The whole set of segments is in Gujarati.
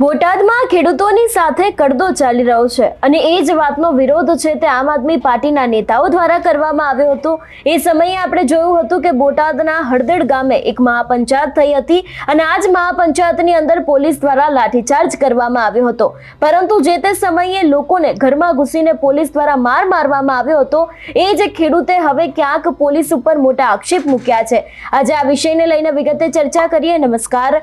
બોટાદમાં ખેડૂતોની સાથે કડદો ચાલી રહ્યો છે અને એ જ વાતનો વિરોધ છે તે આમ આદમી પાર્ટીના નેતાઓ દ્વારા કરવામાં આવ્યો હતો. એ સમયે આપણે જોયું હતું કે બોટાદના હળદડ ગામે એક મહાપંચાયત થઈ હતી અને આ જ મહાપંચાયતની અંદર પોલીસ દ્વારા લાઠીચાર્જ કરવામાં આવ્યો હતો. પરંતુ જે તે સમયે લોકોને ઘરમાં ઘૂસીને પોલીસ દ્વારા માર મારવામાં આવ્યો હતો, એ જ ખેડૂતે હવે ક્યાંક પોલીસ ઉપર મોટા આક્ષેપ મૂક્યા છે. આજે આ વિષયને લઈને વિગતે ચર્ચા કરીએ. નમસ્કાર.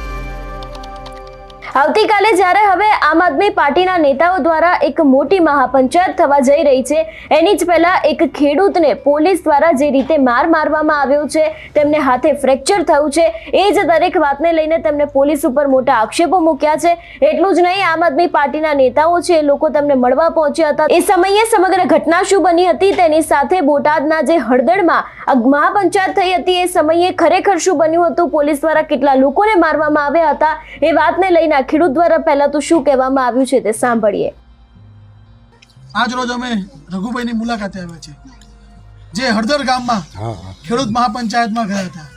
આવતીકાલે જ્યારે હવે આમ આદમી પાર્ટીના નેતાઓ દ્વારા એક મોટી મહાપંચાયત થવા જઈ રહી છે, એની જ પહેલા એક ખેડૂતને પોલીસ દ્વારા જે રીતે માર મારવામાં આવ્યો છે, તેમને હાથે ફ્રેક્ચર થયું છે, એ જ દરેક વાતને લઈને તેમને પોલીસ ઉપર મોટા આક્ષેપો મૂક્યા છે. એટલું જ નહીં, આમ આદમી પાર્ટીના નેતાઓ છે, એ લોકો તેમને મળવા પહોંચ્યા હતા. એ સમયે સમગ્ર ઘટના શું બની હતી તેની સાથે બોટાદના જે હળદળમાં મહાપંચાયત થઈ હતી, એ સમયે ખરેખર શું બન્યું હતું? પોલીસ દ્વારા કેટલા લોકોને મારવામાં આવ્યા હતા? એ વાતને લઈને આ ખેડૂત દ્વારા પહેલા તો શું કહેવામાં આવ્યું છે તે સાંભળીએ. આજ રોજ અમે રઘુભાઈની મુલાકાતે આવ્યા છે જે હળદર ગામમાં ખેડૂત મહાપંચાયતમાં ગયા હતા.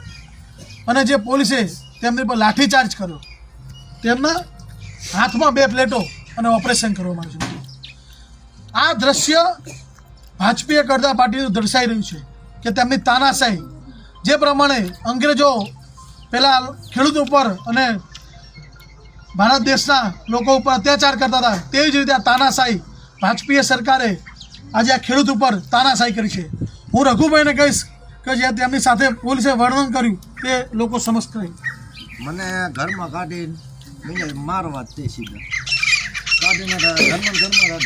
અને જે પોલીસે તેમની પર લાઠીચાર્જ કર્યો. તેમના હાથમાં બે પ્લેટો અને ઓપરેશન કરવામાં આવ્યું છે. આ દ્રશ્ય ભાજપીય કરતા પાર્ટીનું દર્શાઈ રહ્યું છે કે તેમની તાનાશાહી જે પ્રમાણે અંગ્રેજો પેલા ખેડૂત ઉપર અને ભારત દેશના લોકો ઉપર અત્યાચાર કરતા હતા. તેવી જ રીતે આ તાનાશાહી ભાજપીય સરકારે આજે આ ખેડૂત ઉપર તાનાશાહી કરી છે. હું રઘુભાઈને કહીશ કે જે તેમની સાથે પોલીસે વર્ણન કર્યું તે લોકો સમજ કરે મને ઘરમાં કાઢીને મને મારવા તે સીધા કાઢીને ઘરમાં ઘરમાં રાત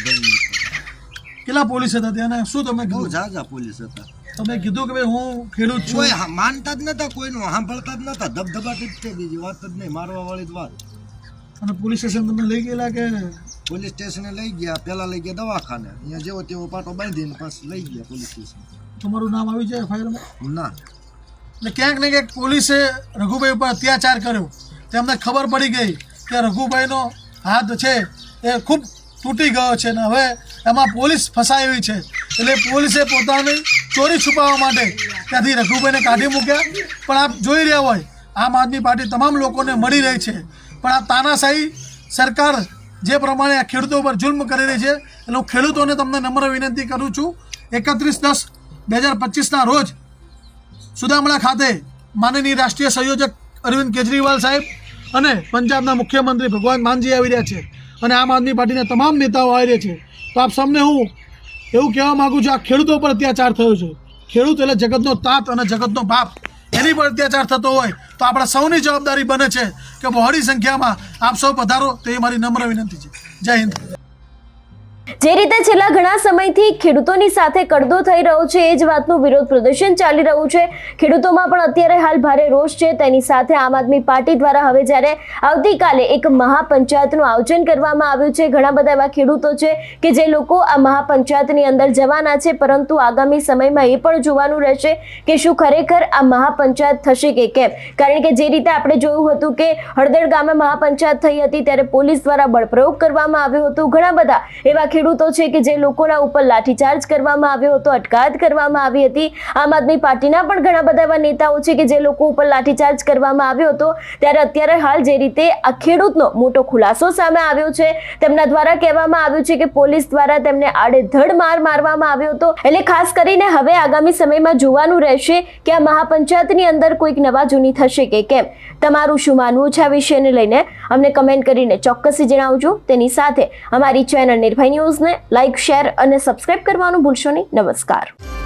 કેટલા પોલીસ હતા ત્યાં શું તમે બહુ ઝાઝા પોલીસ હતા. તમે કીધું કે ભાઈ હું ખેડૂત છું. માનતા જ નતા કોઈનું સાંભળતા જ નતા. ધબધબાટી જ છે. બીજી વાત જ નહીં મારવા વાળી જ વાત. અને પોલીસ સ્ટેશન તમને લઈ ગયેલા કે? પોલીસ સ્ટેશને લઈ ગયા. પહેલાં લઈ ગયા દવાખાને. અહીંયા જેવો તેવો પાટો બાંધીને પાછું લઈ ગયા પોલીસ સ્ટેશન. તમારું નામ આવી જાય ફાયરમાં ના. એટલે ક્યાંક ને ક્યાંક પોલીસે રઘુભાઈ ઉપર અત્યાચાર કર્યો. તેમને ખબર પડી ગઈ કે રઘુભાઈનો હાથ છે એ ખૂબ તૂટી ગયો છે ને હવે એમાં પોલીસ ફસાયેલી છે. એટલે પોલીસે પોતાની ચોરી છુપાવવા માટે ત્યાંથી રઘુભાઈને કાઢી મૂક્યા. પણ આપ જોઈ રહ્યા હોય આમ આદમી પાર્ટી તમામ લોકોને મળી રહી છે. પણ આ તાનાશાહી સરકાર જે પ્રમાણે આ ખેડૂતો ઉપર જુલ્મ કરી રહી છે, એટલે હું ખેડૂતોને તમને નમ્ર વિનંતી કરું છું, એકત્રીસ દસ બે હજાર પચીસના રોજ સુદામડા ખાતે માનનીય રાષ્ટ્રીય સંયોજક અરવિંદ કેજરીવાલ સાહેબ અને પંજાબના મુખ્યમંત્રી ભગવાન માનજી આવી રહ્યા છે અને આમ આદમી પાર્ટીના તમામ નેતાઓ આવી રહ્યા છે. તો આપ સૌને હું એવું કહેવા માગું છું, આ ખેડૂતો પર અત્યાચાર થયો છે. ખેડૂત એટલે જગતનો તાત અને જગતનો બાપ. એની પર અત્યાચાર થતો હોય તો આપણા સૌની જવાબદારી બને છે કે બહોળી સંખ્યામાં આપ સૌ પધારો તે મારી નમ્ર વિનંતી છે. જય હિન્દ. જે રીતે છેલ્લા ઘણા સમયથી ખેડૂતોની સાથે કડદો થઈ રહ્યો છે, એ જ વાતનું વિરોધ પ્રદર્શન ચાલી રહ્યું છે. ખેડૂતોમાં પણ અત્યારે હાલ ભારે રોષ છે. તેની સાથે આમ આદમી પાર્ટી દ્વારા હવે જ્યારે આવતીકાલે એક મહાપંચાયતનું આયોજન કરવામાં આવ્યું છે, ઘણા બધા એવા ખેડૂતો છે કે જે લોકો આ મહાપંચાયતની અંદર જવાના છે, પરંતુ આગામી સમયમાં એ પણ જોવાનું રહેશે કે શું ખરેખર આ મહાપંચાયત થશે કે કેમ. કારણ કે જે રીતે આપણે જોયું હતું કે હળદર ગામે મહાપંચાયત થઈ હતી, ત્યારે પોલીસ દ્વારા બળપ્રયોગ કરવામાં આવ્યો હતો. ઘણા બધા એવા ખેડૂતો છે કે જે લોકોના ઉપર લાઠીચાર્જ કરવામાં આવ્યો હતો, અટકાયત કરવામાં આવી હતી. આમ આદમી પાર્ટીના પણ ઘણા બધા એવા નેતાઓ છે કે જે લોકો ઉપર લાઠીચાર્જ કરવામાં આવ્યો હતો. ત્યારે અત્યારે હાલ જે રીતે આ ખેડૂતનો મોટો ખુલાસો સામે આવ્યો છે, તેમના દ્વારા કહેવામાં આવ્યું છે કે પોલીસ દ્વારા તેમને આડેધડ માર મારવામાં આવ્યો હતો. એટલે ખાસ કરીને હવે આગામી સમયમાં જોવાનું રહેશે કે આ મહાપંચાયતની અંદર કોઈક નવા જૂની થશે કે કેમ. તમારું શું માનવું છે આ વિષયને લઈને? અમને કમેન્ટ કરીને ચોક્કસથી જણાવજો. તેની સાથે અમારી ચેનલ નિર્ભય ન્યૂઝને લાઇક શેર અને સબસ્ક્રાઇબ કરવાનું ભૂલશો નહીં. નમસ્કાર.